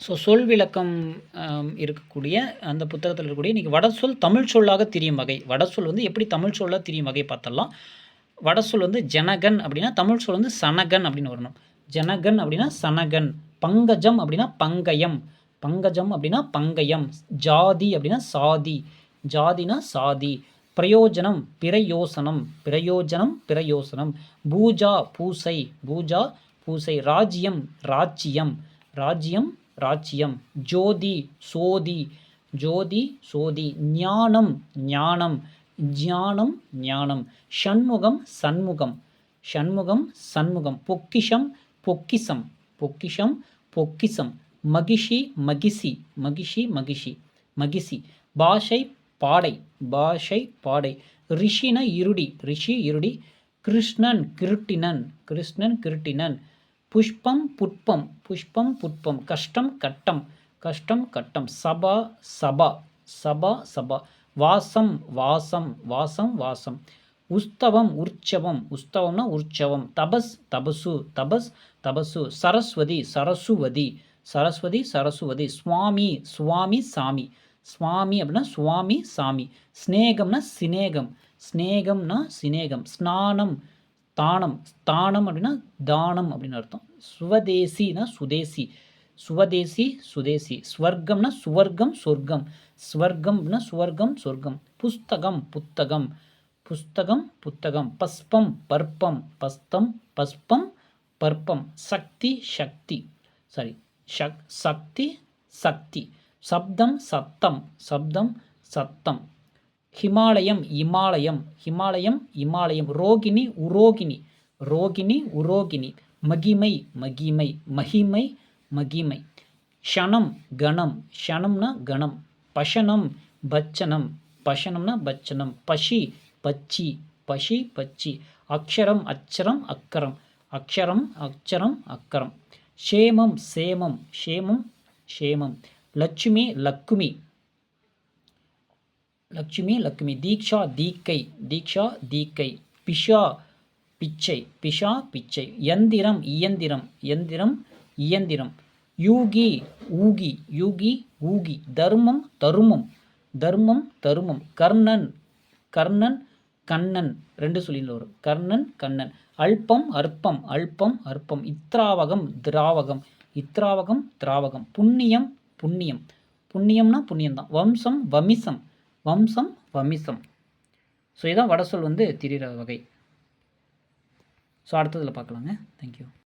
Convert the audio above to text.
So சொல் விளக்கம் இருக்கக்கூடிய அந்த புத்தகத்தில் இருக்கக்கூடிய இன்றைக்கி வடசொல் தமிழ் சொல்லாக திரியும் வகை. வடசொல் வந்து எப்படி தமிழ் சொல்லாக திரியும் வகை பார்த்தலாம் வடசொல் வந்து ஜனகன் அப்படின்னா தமிழ் சொல் வந்து சனகன் அப்படின்னு வரணும். ஜனகன் அப்படின்னா சனகன். பங்கஜம் அப்படின்னா பங்கயம். பங்கஜம் அப்படின்னா பங்கயம். ஜாதி அப்படின்னா சாதி. ஜாதினா சாதி. பிரயோஜனம் பிரயோசனம். பிரயோஜனம் பிரயோசனம். பூஜா பூசை. பூஜா பூசை. ராஜ்யம் ராஜ்யம். ராஜ்யம் ராச்சியம் ஜோதி சோதி. ஜோதி சோதி. ஞானம் ஞானம். ஞானம் ஞானம். ஷண்முகம் சண்முகம். ஷண்முகம் சண்முகம். பொக்கிஷம் பொக்கிசம் பொக்கிஷம் பொக்கிசம் மகிஷி மகிஷி. மகிஷி மகிஷி. மகிஷி. பாஷை பாடை. பாஷை பாடை. ரிஷின இருடி. ரிஷி இருடி. கிருஷ்ணன் கிருட்டினன் கிருஷ்ணன் கிருட்டினன் புஷ்பம் புட்பம் புஷ்பம் புட்பம் கஷ்டம் கட்டம் கஷ்டம் கட்டம் சபா சபா சபா சபா வாசம் வாசம் வாசம் வாசம் உஸ்தவம் உற்சவம் உஸ்தவம்னா உற்சவம் தபஸ் தபசு தபஸ் தபசு சரஸ்வதி சரசுவதி சரஸ்வதி சரசுவதி சுவாமி சுவாமி சாமி சுவாமி அப்படின்னா சுவாமி சாமி ஸ்நேகம்னா சிநேகம் ஸ்நேகம்னா சிநேகம் ஸ்நானம் ஸ்தானம் ஸ்தானம் அப்படின்னா தானம் அப்படின்னு அர்த்தம். சுவதேசினா சுதேசி. சுவதேசி சுதேசி. ஸ்வர்க்கம்னா சுவர்க்கம் சொர்க்கம். ஸ்வர்க்கம் அப்படின்னா சுவர்க்கம் சொர்க்கம். புஸ்தகம் புத்தகம். புஸ்தகம் புத்தகம். பஸ்பம் பற்பம். பஸ்தம் பஸ்பம் பற்பம். சக்தி சக்தி. சாரி சக் சக்தி சக்தி. சப்தம் சத்தம். சப்தம் சத்தம். ஹிமாலயம் இமாலயம் ஹிமாலயம் இமாலயம் ரோகிணி உரோகிணி ரோகிணி உரோகிணி மகிமை மகிமை மகிமை மகிமை. ஷணம் கணம். ஷணம்னா கணம். பஷனம் பச்சனம். பஷனம்னா பச்சனம். பஷி பச்சி. பஷி பச்சி. அக்ஷரம் அச்சரம் அக்கரம். அக்ஷரம் அச்சரம் அக்கரம். ஷேமம் சேமம். ஷேமம் ஷேமம். லட்சுமி லக்குமி. லக்ஷ்மி லக்ஷ்மி தீக்ஷா தீக்கை தீக்ஷா தீக்கை. பிஷா பிச்சை. பிஷா பிச்சை. யந்திரம் இயந்திரம். யந்திரம் இயந்திரம். யூகி ஊகி. யூகி ஊகி. தர்மம் தருமம். தர்மம் தருமம். கர்ணன் கர்ணன் கண்ணன். ரெண்டு சொல்லியில் வரும். கர்ணன் கண்ணன். அல்பம் அற்பம். அல்பம் அற்பம். இத்ராவகம் திராவகம். இத்ராவகம் திராவகம். புண்ணியம் புண்ணியம். புண்ணியம்னா புண்ணியம் தான் வம்சம் வமிசம். வம்சம் வமிசம். ஸோ இதுதான் வடசொல் வந்து திரிகிற வகை. ஸோ அடுத்ததில் பார்க்கலாங்க. தேங்க்யூ